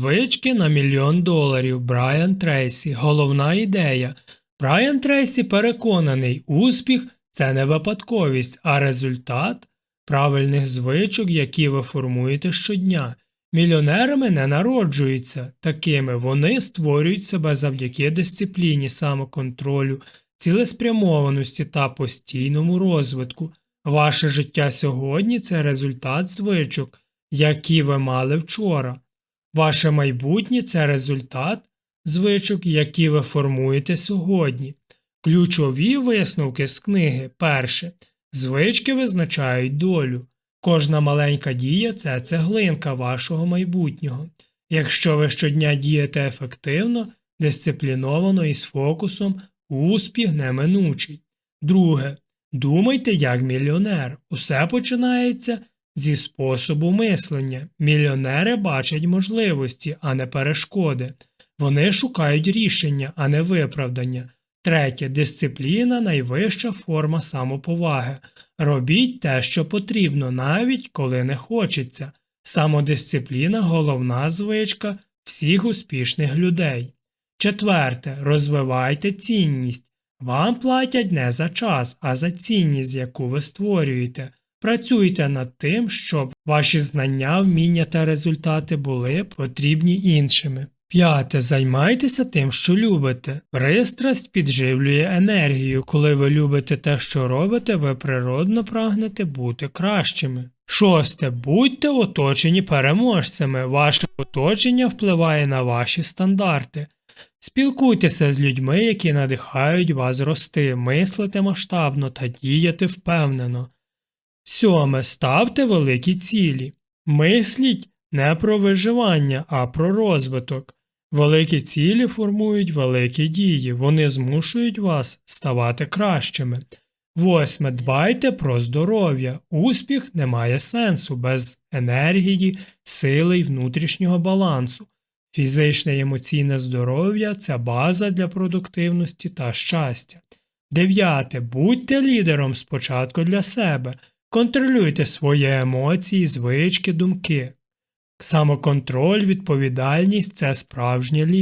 Звички на мільйон доларів. Брайан Трейсі. Головна ідея. Брайан Трейсі переконаний, успіх це не випадковість, а результат правильних звичок, які ви формуєте щодня. Мільйонерами не народжуються такими, вони створюють себе завдяки дисципліні, самоконтролю, цілеспрямованості та постійному розвитку. Ваше життя сьогодні це результат звичок, які ви мали вчора. Ваше майбутнє це результат звичок, які ви формуєте сьогодні. Ключові висновки з книги. Перше. Звички визначають долю. Кожна маленька дія це цеглинка вашого майбутнього. Якщо ви щодня дієте ефективно, дисципліновано і з фокусом, успіх неминучий. Друге. Думайте як мільйонер. Усе починається зі способу мислення. Мільйонери бачать можливості, а не перешкоди. Вони шукають рішення, а не виправдання. Третє. Дисципліна найвища форма самоповаги. Робіть те, що потрібно, навіть коли не хочеться. Самодисципліна головна звичка всіх успішних людей. Четверте. Розвивайте цінність. Вам платять не за час, а за цінність, яку ви створюєте. Працюйте над тим, щоб ваші знання, вміння та результати були потрібні іншими. П'яте. Займайтеся тим, що любите. Пристрасть підживлює енергію. Коли ви любите те, що робите, ви природно прагнете бути кращими. Шосте. Будьте оточені переможцями. Ваше оточення впливає на ваші стандарти. Спілкуйтеся з людьми, які надихають вас рости, мислити масштабно та діяти впевнено. Сьоме. Ставте великі цілі. Мисліть не про виживання, а про розвиток. Великі цілі формують великі дії, вони змушують вас ставати кращими. Восьме. Дбайте про здоров'я. Успіх не має сенсу без енергії, сили й внутрішнього балансу. Фізичне і емоційне здоров'я це база для продуктивності та щастя. Дев'яте. Будьте лідером спочатку для себе. Контролюйте свої емоції, звички, думки. Самоконтроль, відповідальність це справжнє лідерство.